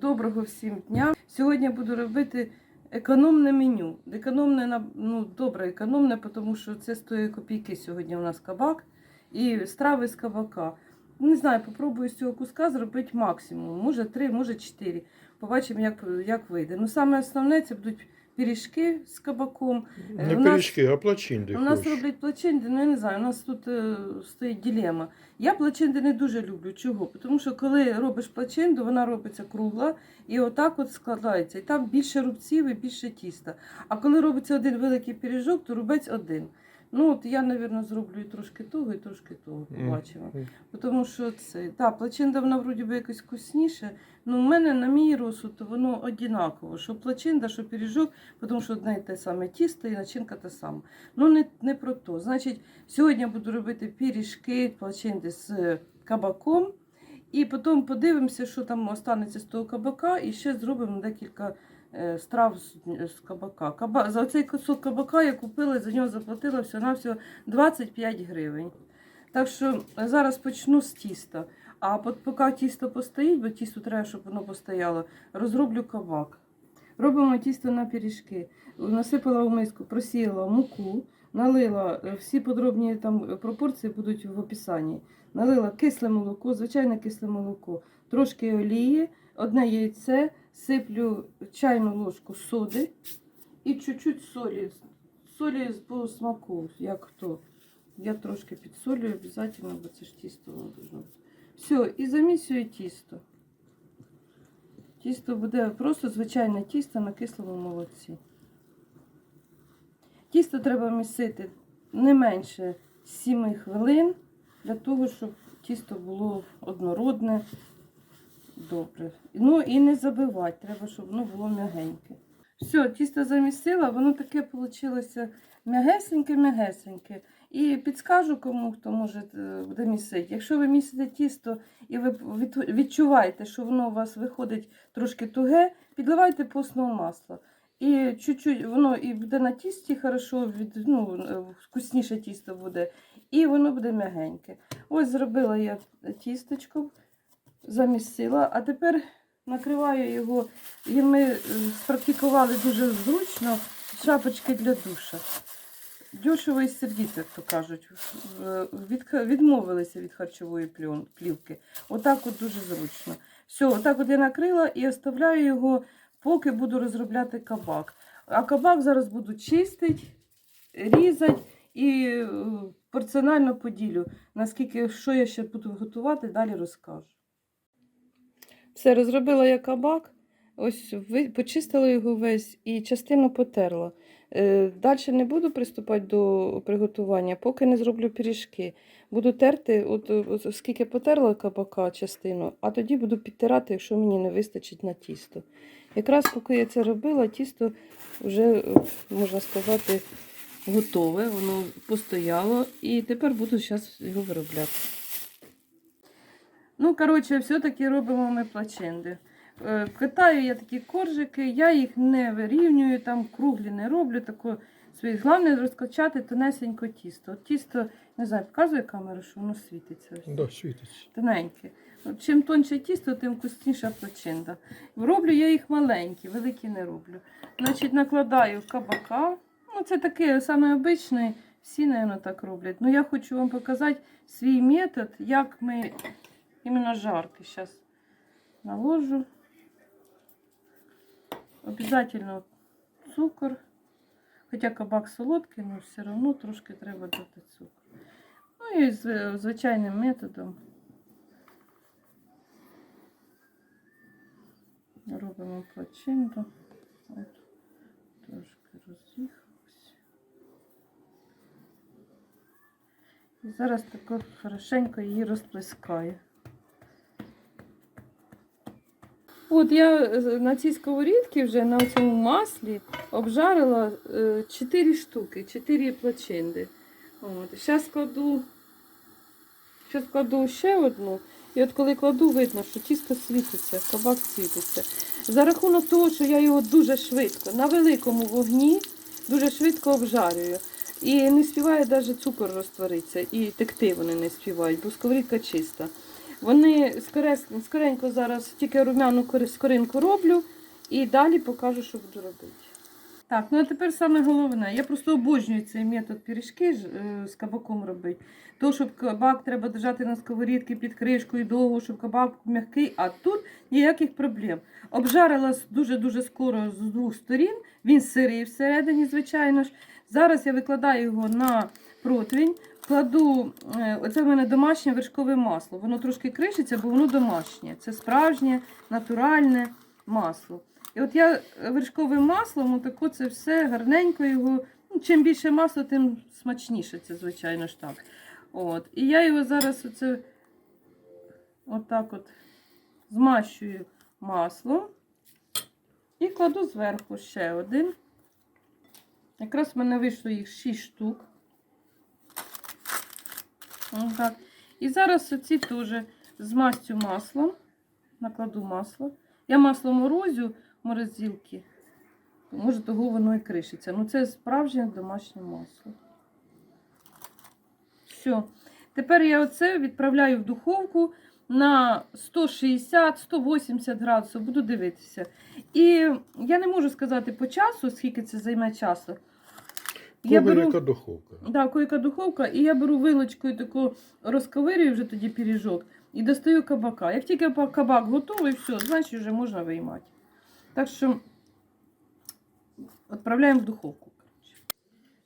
Доброго всім дня. Сьогодні я буду робити економне меню. Економне ну, добре, економне, тому що це стоїть копійки сьогодні у нас кабак і страви з кабака. Не знаю, попробую з цього куска зробити максимум. Може три, може чотири. Побачимо, як, як вийде. Ну, саме основне це будуть пиріжки з кабаком. Е, Не у нас- пиріжки, а плачинди. У нас хочеш. роблять плачинди, ну я не знаю, у нас тут е, стоїть ділема. Я плачинди не дуже люблю. Чого? Тому що коли робиш плачинду, вона робиться кругла і отак от складається. І там більше рубців і більше тіста. А коли робиться один великий пиріжок, то рубець один. Ну от я, мабуть, зроблю і трошки того, і трошки того. Побачимо. Мгм. Тому що це, та, плачинда вона вроді би якось вкусніше. Ну, в мене на мій розсуд то воно однаково. Що плачинда, що пиріжок, тому що одне й те саме тісто і начинка та сама. Ну, не, не про то. Значить, сьогодні я буду робити пиріжки, плачинди з кабаком. І потім подивимося, що там останеться з того кабака, і ще зробимо декілька страв з, з кабака. Каба, за цей кусок кабака я купила, за нього заплатила всього-навсього 25 гривень. Так що зараз почну з тіста. А от поки тісто постоїть, бо тісто треба, щоб воно постояло, розроблю кабак. Робимо тісто на пиріжки. Насипала в миску, просіяла муку, налила е, всі подробні там пропорції будуть в описанні. Налила кисле молоко, звичайне кисле молоко, трошки олії, одне яйце, сиплю чайну ложку соди і чуть-чуть солі. Солі по смаку, як хто. Я трошки підсолюю обов'язково, бо це ж тісто воно. Все, і замісюю тісто. Тісто буде просто звичайне тісто на кислому молоці. Тісто треба місити не менше 7 хвилин для того, щоб тісто було однородне, добре. Ну і не забивати, треба, щоб воно було м'ягеньке. Все, тісто замісила, воно таке вийшло м'ягесеньке-м'ягесеньке. І підскажу кому, хто може е, буде місити. Якщо ви місите тісто і ви відчуваєте, що воно у вас виходить трошки туге, підливайте постного масла. І чуть-чуть воно і буде на тісті хорошо, від, ну, е, вкусніше тісто буде, і воно буде м'ягеньке. Ось зробила я тістечко, замісила, а тепер накриваю його, і ми е, спрактикували дуже зручно шапочки для душа. Дешево і сердито, як то кажуть. Від, відмовилися від харчової плівки. Отак от дуже зручно. Все, отак от я накрила і оставляю його, поки буду розробляти кабак. А кабак зараз буду чистити, різати і е, порціонально поділю. Наскільки, що я ще буду готувати, далі розкажу. Все, розробила я кабак. Ось почистила його весь і частину потерла. Е, Далі не буду приступати до приготування, поки не зроблю пиріжки. Буду терти, от, от скільки потерла кабака частину, а тоді буду підтирати, якщо мені не вистачить на тісто. Якраз поки я це робила, тісто вже, можна сказати, готове, воно постояло, і тепер буду зараз його виробляти. Ну, коротше, все-таки робимо ми плаченди. Е, Катаю я такі коржики, я їх не вирівнюю, там круглі не роблю. Тако свої. Головне розкачати тонесенько тісто. От тісто, не знаю, показує камеру, що воно світиться. Да, світиться. Тоненьке. От Чим тонше тісто, тим вкусніша плачинда. Роблю я їх маленькі, великі не роблю. Значить, накладаю кабака. Ну, це таке саме обичне, всі, мабуть, так роблять. Ну, я хочу вам показати свій метод, як ми іменно жарки. Зараз наложу. Обязательно цукор. Хоча кабак солодкий, але все одно трошки треба дати цукор. Ну і звичайним методом робимо плачинду. От, трошки роз'їхалося. І зараз тако хорошенько її розплескаю. От я е, на цій сковорідці вже на цьому маслі обжарила 4 штуки, 4 плачинди. Зараз кладу, зараз кладу ще одну. І от коли кладу, видно, що тісто світиться, кабак світиться. За рахунок того, що я його дуже швидко, на великому вогні, дуже швидко обжарюю. І не співає навіть цукор розтворитися, і текти вони не співають, бо сковорідка чиста. Вони скоренько зараз тільки румяну кори- скоринку роблю і далі покажу, що буду робити. Так, ну а тепер саме головне. Я просто обожнюю цей метод пиріжки е, з кабаком робити. То, щоб кабак треба держати на сковорідці під кришкою довго, щоб кабак м'який, а тут ніяких проблем. Обжарила дуже-дуже скоро з двох сторін. Він сирий всередині, звичайно ж. Зараз я викладаю його на противень, кладу, е, оце в мене домашнє вершкове масло. Воно трошки кришиться, бо воно домашнє. Це справжнє, натуральне масло. І от я вершковим маслом, отако це все гарненько його. Ну, чим більше масла, тим смачніше це, звичайно ж так. От. І я його зараз оце отак от змащую маслом і кладу зверху ще один. Якраз в мене вийшло їх 6 штук. Отак. І зараз оці теж змастю маслом. Накладу масло. Я масло морозю морозилки. Може, того воно і кришиться. Ну, це справжнє домашнє масло. Все. Тепер я оце відправляю в духовку на 160-180 градусів. Буду дивитися. І я не можу сказати по часу, скільки це займе часу. Я беру... духовка. Да, койка духовка, і я беру вилочкою таку розковирюю вже тоді пиріжок і достаю кабака. Як тільки кабак готовий, все, значить вже можна виймати. Так що відправляємо в духовку.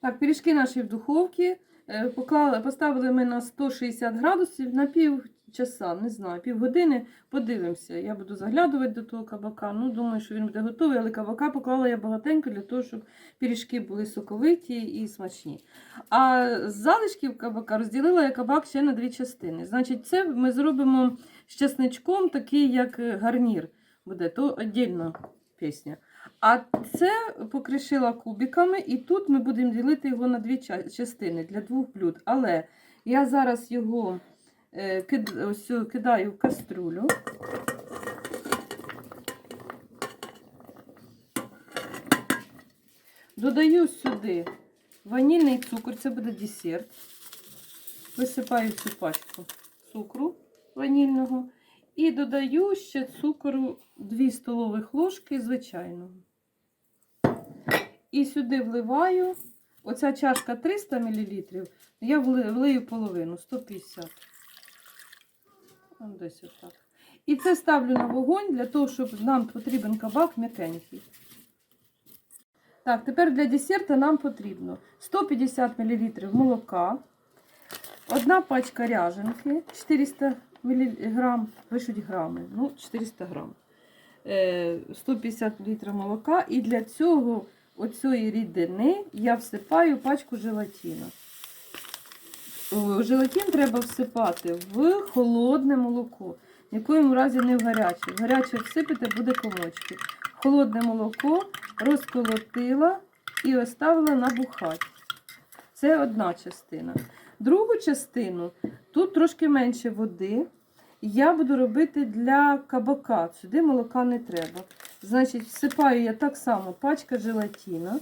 Так, пиріжки наші в духовці. Е, Поклали, поставили ми на 160 градусів на пів часа, не знаю, півгодини. Подивимося. Я буду заглядувати до того кабака. Ну, думаю, що він буде готовий, але кабака поклала я багатенько для того, щоб пиріжки були соковиті і смачні. А з залишків кабака розділила я кабак ще на дві частини. Значить, це ми зробимо з чесничком, такий як гарнір буде, то віддільна пісня. А це покришила кубиками, і тут ми будемо ділити його на дві частини для двох блюд. Але я зараз його кид- ось кидаю в каструлю. Додаю сюди ванільний цукор, це буде десерт. Висипаю цю пачку цукру ванільного. І додаю ще цукору 2 столових ложки звичайного. І сюди вливаю. Оця чашка 300 мл, я влию половину 150. Ось Десь отак. І це ставлю на вогонь для того, щоб нам потрібен кабак м'якенький. Так, тепер для десерту нам потрібно 150 мл молока, одна пачка ряженки, 400 мг, пишуть грами, ну 400 грам, Е, 150 мл молока. І для цього оцієї рідини я всипаю пачку желатину. О, Желатин треба всипати в холодне молоко. В якому разі не в гаряче. В гаряче всипите буде комочки. Холодне молоко розколотила і оставила набухати. Це одна частина. Другу частину, тут трошки менше води. Я буду робити для кабака. Сюди молока не треба. Значить, всипаю я так само пачка желатина.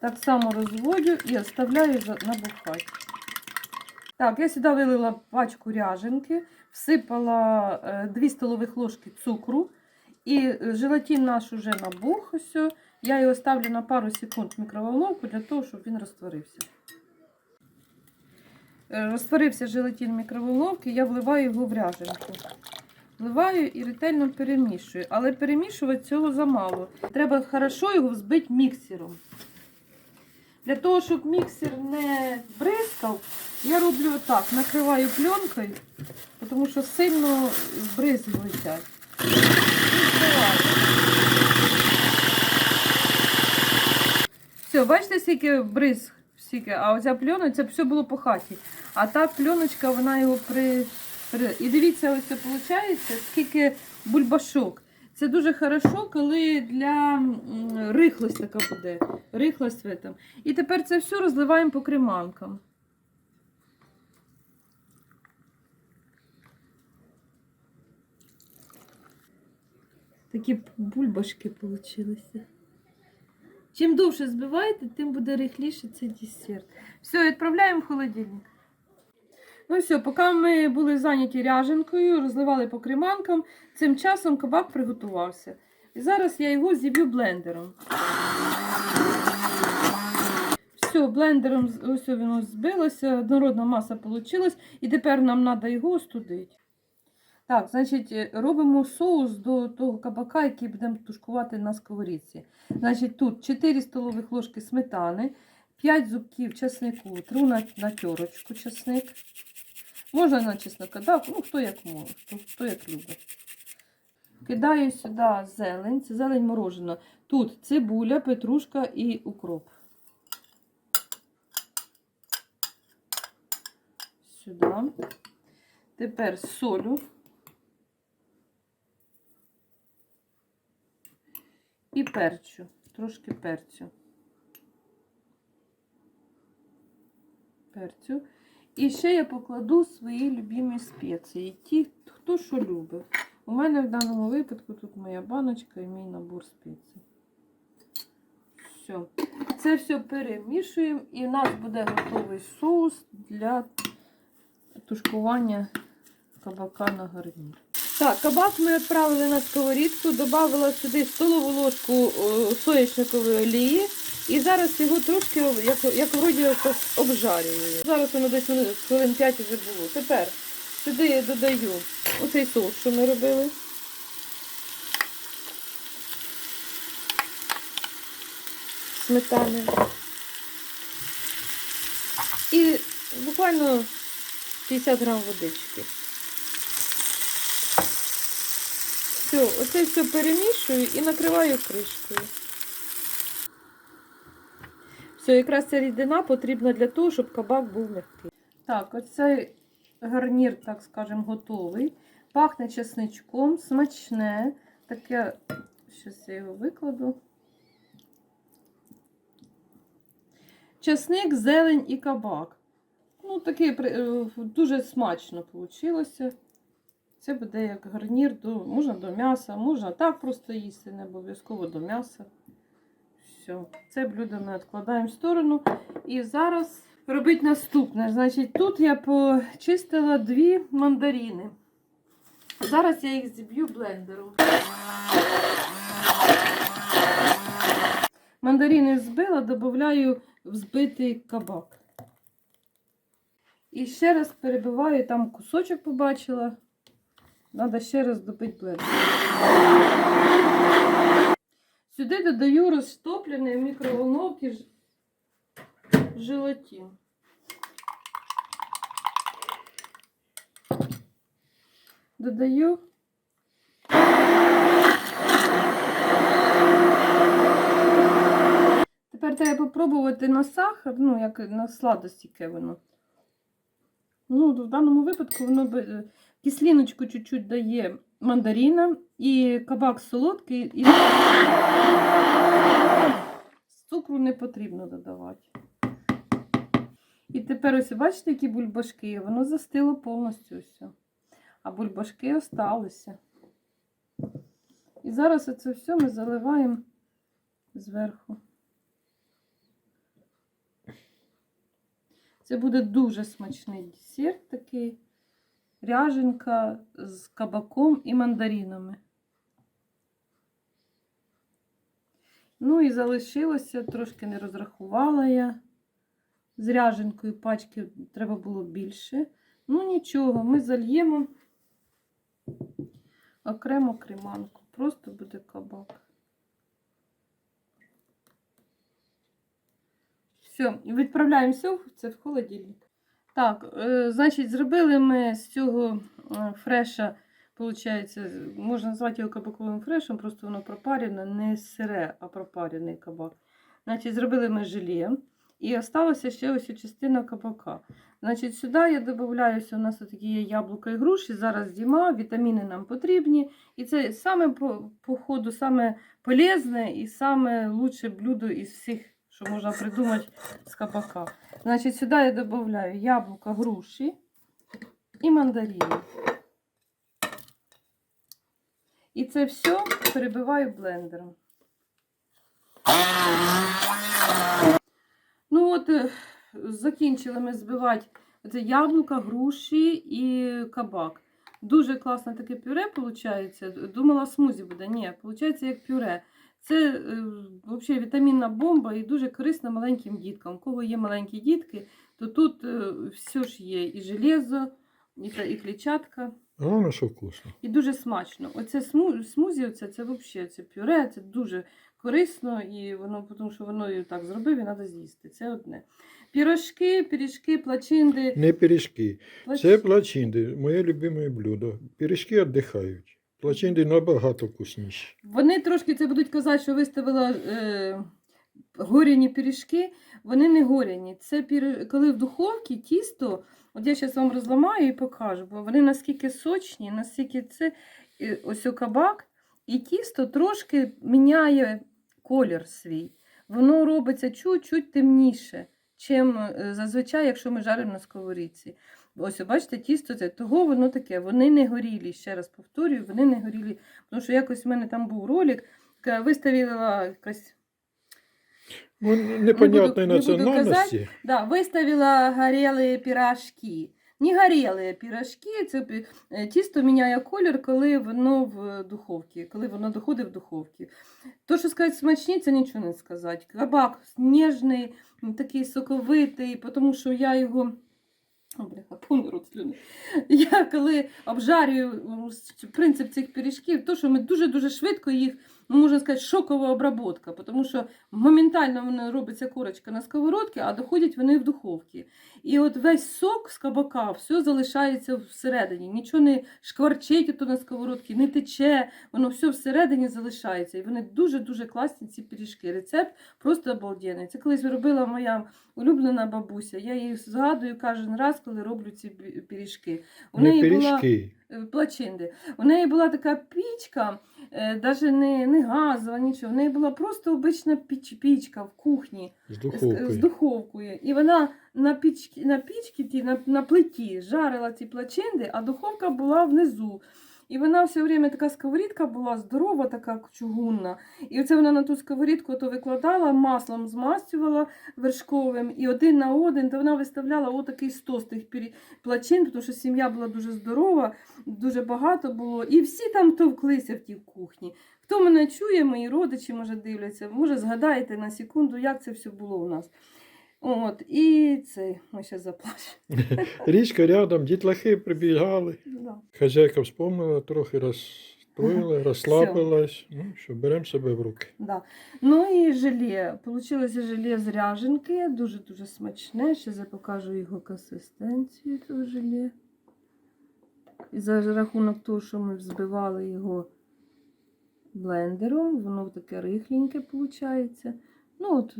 Так само розводю і оставляю набухати. Так, я сюди вилила пачку ряженки, всипала 2 столових ложки цукру. І е, желатин наш уже набух. Ось. Я його ставлю на пару секунд в мікроволновку для того, щоб він розтворився. Е, Розтворився желатин в мікроволновці, я вливаю його в ряженку. Вливаю і ретельно перемішую. Але перемішувати цього замало. Треба хорошо його взбити міксером. Для того, щоб міксер не бризкав, я роблю так, накриваю пленкою, тому що сильно бризги летять. Все, бачите, скільки бризг, скільки, а оця пленка, це все було по хаті. А та пленочка, вона його при. при... І дивіться, ось це виходить, скільки бульбашок. Це дуже хорошо, коли для рихлость така буде. Рихлость в этом. І тепер це все розливаємо по креманкам. Такі бульбашки получилися. Чим довше збиваєте, тим буде рихліше цей десерт. Все, відправляємо в холодильник. Ну все, поки ми були зайняті ряженкою, розливали по креманкам, цим часом кабак приготувався. І зараз я його зіб'ю блендером. Все, блендером ось воно збилося, однородна маса вийшла, і тепер нам треба його остудити. Так, значить, робимо соус до того кабака, який будемо тушкувати на сковорідці. Значить, тут 4 столових ложки сметани, 5 зубків чеснику, тру на, на терочку чесник. Можна на чеснока, так, ну хто як може, хто, хто як любить. Кидаю сюди зелень, це зелень морожена. Тут цибуля, петрушка і укроп. Сюди. Тепер солю. І перцю, трошки перцю. Перцю. І ще я покладу свої любимі спеції. Ті, хто що любить. У мене в даному випадку тут моя баночка і мій набор спецій. Все. Це все перемішуємо і у нас буде готовий соус для тушкування кабака на гарнір. Так, кабак ми відправили на сковорідку, додала сюди столову ложку о, соняшникової олії. І зараз його трошки, як, як вроді обжарюю. Зараз воно десь хвилин 5 вже було. Тепер сюди я додаю оцей соус, що ми робили. Сметани. І буквально 50 грам водички. Все, оце все перемішую і накриваю кришкою. Все, якраз ця рідина потрібна для того, щоб кабак був м'який. Так, оцей гарнір, так скажемо, готовий. Пахне чесничком, смачне. Таке, щось я його викладу. Чесник, зелень і кабак. Ну, таке е, дуже смачно вийшло. Це буде як гарнір, до, можна до м'яса, можна так просто їсти, не обов'язково до м'яса. Все, це блюдо ми відкладаємо в сторону. І зараз робити наступне. Значить, тут я почистила дві мандарини. Зараз я їх зіб'ю блендером. Мандарини збила, додаю в збитий кабак. І ще раз перебиваю, там кусочок побачила. Треба ще раз добити блендер. Сюди додаю розтоплений в мікроволновці желатин. Додаю. Тепер треба попробувати на сахар, ну, як на сладость, яке воно. Ну, в даному випадку воно е, кислиночку чуть-чуть дає мандарина і кабак солодкий. І... Цукру не потрібно додавати. І тепер ось бачите, які бульбашки, воно застило повністю все. А бульбашки осталися. І зараз це все ми заливаємо зверху. Це буде дуже смачний десерт такий. Ряженка з кабаком і мандаринами. Ну і залишилося, трошки не розрахувала я. З ряженкою пачки треба було більше. Ну нічого, ми зальємо окремо креманку. Просто буде кабак. Все, відправляємо все це в холодильник. Так, е, значить, зробили ми з цього е, фреша, виходить, можна назвати його кабаковим фрешем, просто воно пропарене, не сире, а пропарений кабак. Значить, зробили ми желе. І залишилася ще ось частина кабака. Значить, сюди я додаю, у нас такі є яблука і груші, зараз зима, вітаміни нам потрібні. І це саме по, по ходу, саме полезне і саме лучше блюдо із всіх, що можна придумати з кабака. Значить, сюди я додаю яблука, груші і мандарини. І це все перебиваю блендером. Ну от, е, закінчили ми збивати Це яблука, груші і кабак. Дуже класне таке пюре виходить. Думала, смузі буде. Ні, виходить як пюре. Це е, взагалі вітамінна бомба і дуже корисна маленьким діткам. У кого є маленькі дітки, то тут е, все ж є і железо, і, та- і клітчатка. Головне, що вкусно. І дуже смачно. Оце сму, смузі, оце, це взагалі це пюре, це дуже корисно, і воно, тому що воно і так зробив, і треба з'їсти. Це одне. Пірожки, пиріжки, плачинди. Не пиріжки. плач- Це плачинди, моє любиме блюдо. Пиріжки віддихають. Плачинди набагато вкусніші. Вони трошки це будуть казати, що виставила е, горяні пиріжки. Вони не горяні. Це пір... коли в духовці тісто, от я зараз вам розламаю і покажу, бо вони наскільки сочні, наскільки це е, ось о кабак, і тісто трошки міняє колір свій. Воно робиться чуть-чуть темніше, чим е, зазвичай, якщо ми жаримо на сковорідці. Ось, бачите, тісто це того воно таке. Вони не горілі, ще раз повторюю, вони не горілі. Тому що якось в мене там був ролик, яка виставила якась Ну, не непонятної буду національності. Да, выставила горелые пирожки. Не горелые пирожки, це пі- е, тісто міняє колір, коли воно в духовці, коли воно доходить в духовці. То, що сказати смачні, це нічого не сказати. Кабак ніжний, м, такий соковитий, тому що я його. Бляха, повний рот слюни. Я коли обжарюю принцип цих пиріжків, то що ми дуже-дуже швидко їх, ну, можна сказати, шокова обработка, тому що моментально воно робиться корочка на сковородці, а доходять вони в духовці. І от весь сок з кабака, все залишається всередині. Нічого не шкварчить то на сковородці, не тече, воно все всередині залишається. І вони дуже-дуже класні, ці пиріжки. Рецепт просто обалденний. Це колись робила моя улюблена бабуся. Я її згадую кожен раз, коли роблю ці пиріжки. У Не неї була пиріжки. е, плачинди. У неї була така пічка, навіть не, не газова, нічого. В неї була просто обична піч, пічка в кухні З з, духовкою. з духовкою. І вона на пічці, на пічці на, на плиті жарила ці плачинди, а духовка була внизу. І вона все время така сковорідка була здорова, така чугунна. І оце вона на ту сковорідку то викладала, маслом змастювала вершковим, і один на один, то вона виставляла отакий стос тих пірі- плачин, тому що сім'я була дуже здорова, дуже багато було. І всі там товклися в тій кухні. Хто мене чує, мої родичі, може, дивляться, може, згадаєте на секунду, як це все було у нас. От, і це, ми ще заплачемо. Річка рядом, дітлахи прибігали. Да. Хазяйка вспомнила, трохи розстроїла, розслабилась. Ну що, беремо себе в руки. Да. Ну і желе. Получилося желе з ряженки, дуже-дуже смачне. Ще я покажу його консистенцію цього желе. І за рахунок того, що ми взбивали його блендером, воно таке рихленьке виходить. Ну, от,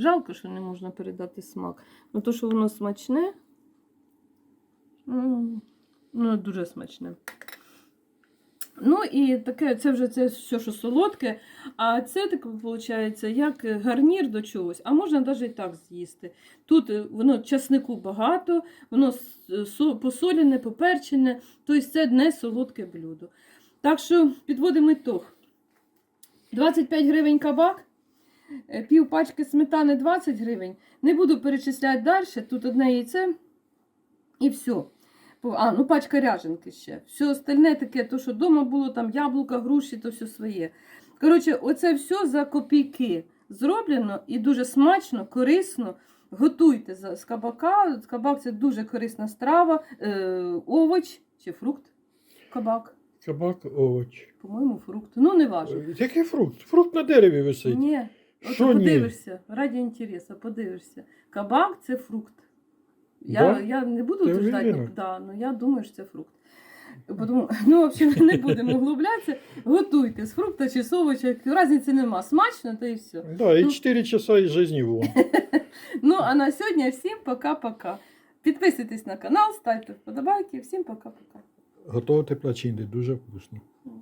жалко, що не можна передати смак. Ну, то, що воно смачне, ну, ну дуже смачне. Ну і таке, це вже це все, що солодке. А це так виходить, як гарнір до чогось, а можна навіть і так з'їсти. Тут е, воно часнику багато, воно посолене, поперчене, тобто це не солодке блюдо. Так що підводимо ітог. 25 гривень кабак, е, пів пачки сметани 20 гривень. Не буду перечисляти далі, тут одне яйце і все. А, ну пачка ряженки ще. Все остальне таке, то, що вдома було, там яблука, груші, то все своє. Коротше, оце все за копійки зроблено і дуже смачно, корисно. Готуйте з кабака. Кабак це дуже корисна страва, е, овоч чи фрукт. Кабак. Кабак, овоч. По-моєму, фрукт. Ну, не важно. Е, Який фрукт? Фрукт на дереві висить. Ні. От Що ні? подивишся, раді інтересу, подивишся. Кабак це фрукт. Я, Да? я не буду Ти утверждати, уверена? да, ну я думаю, що це фрукт. Тому, ну, в общем, не будемо углублятися. Готуйте з фрукта чи з овоча, різниці нема. Смачно, то і все. Да, і Ну. 4 часа із житті вон. Ну, а на сьогодні всім пока-пока. Підписуйтесь на канал, ставте вподобайки. Всім пока-пока. Готувати плачинди, дуже вкусно. Мгм.